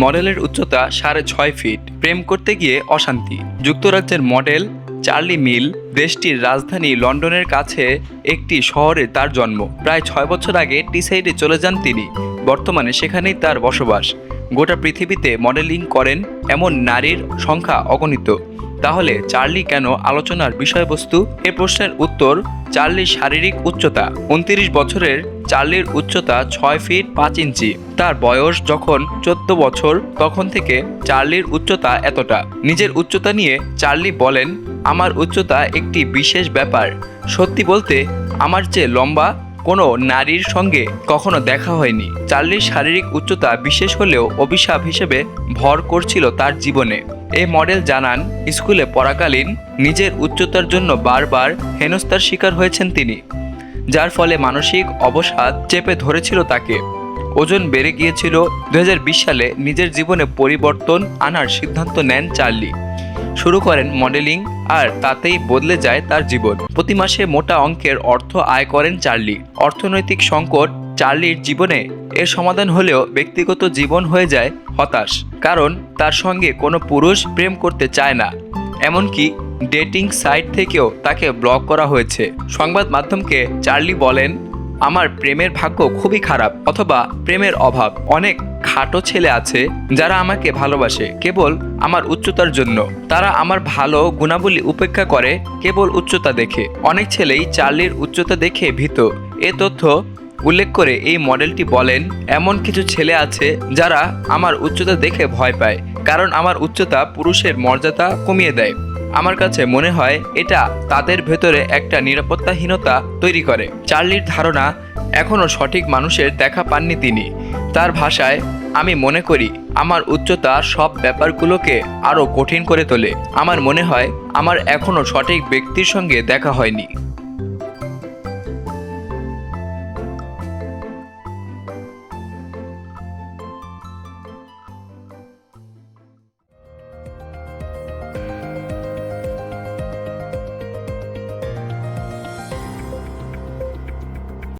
মডেলের উচ্চতা সাড়ে ছয় ফিট। প্রেম করতে গিয়ে অশান্তি। যুক্তরাজ্যের মডেল চার্লি মিল দেশটির রাজধানী লন্ডনের কাছে একটি শহরে তার জন্ম। প্রায় ছয় বছর আগে টি সাইডে চলে যান তিনি। বর্তমানে সেখানেই তার বসবাস। গোটা পৃথিবীতে মডেলিং করেন এমন নারীর সংখ্যা অগণিত। তাহলে চার্লি কেন আলোচনার বিষয়বস্তু? এ প্রশ্নের উত্তর, চার্লির শারীরিক উচ্চতা। উনত্রিশ বছরের চার্লির উচ্চতা ছয় ফিট পাঁচ ইঞ্চি। তার বয়স যখন চোদ্দ বছর, তখন থেকে চার্লির উচ্চতা এতটা। নিজের উচ্চতা নিয়ে চার্লি বলেন, আমার উচ্চতা একটি বিশেষ ব্যাপার। সত্যি বলতে, আমার চেয়ে লম্বা কোনো নারীর সঙ্গে কখনো দেখা হয়নি। চার্লির শারীরিক উচ্চতা বিশেষ হলেও অভিশাপ হিসেবে ভর করছিল তার জীবনে। এই মডেল জানান, স্কুলে পড়াকালীন নিজের উচ্চতার জন্য বারবার হেনস্থার শিকার হয়েছেন তিনি, যার ফলে মানসিক অবসাদ চেপে ধরেছিল তাকে। ওজন বেড়ে গিয়েছিল। দুই হাজার বিশ সালে নিজের জীবনে পরিবর্তন আনার সিদ্ধান্ত নেন চার্লি। শুরু করেন মডেলিং, আর তাতেই বদলে যায় তার জীবন। প্রতি মাসে মোটা অঙ্কের অর্থ আয় করেন চার্লি। অর্থনৈতিক সংকট চার্লির জীবনে এর সমাধান হলেও ব্যক্তিগত জীবন হয়ে যায় হতাশ, কারণ তার সঙ্গে কোনো পুরুষ প্রেম করতে চায় না। এমনকি ডেটিং সাইট থেকেও তাকে ব্লক করা হয়েছে। সংবাদ মাধ্যমকে চার্লি বলেন আমার প্রেমের ভাগ্য খুবই খারাপ অথবা প্রেমের অভাব। অনেক খাটো ছেলে আছে যারা আমাকে ভালোবাসে, কেবল আমার উচ্চতার জন্য। তারা আমার ভালো গুণাবলী উপেক্ষা করে, কেবল উচ্চতা দেখে। অনেক ছেলেই চার্লির উচ্চতা দেখে ভীত। এ তথ্য উল্লেখ করে এই মডেলটি বলেন, এমন কিছু ছেলে আছে যারা আমার উচ্চতা দেখে ভয় পায়, কারণ আমার উচ্চতা পুরুষের মর্যাদা কমিয়ে দেয়। আমার কাছে মনে হয় এটা তাদের ভেতরে একটা নিরাপত্তাহীনতা তৈরি করে। চার্লির ধারণা এখনও সঠিক মানুষের দেখা পাননি তিনি। তার ভাষায়, আমি মনে করি আমার উচ্চতা সব ব্যাপারগুলোকে আরও কঠিন করে তোলে। আমার মনে হয় আমার এখনও সঠিক ব্যক্তির সঙ্গে দেখা হয়নি।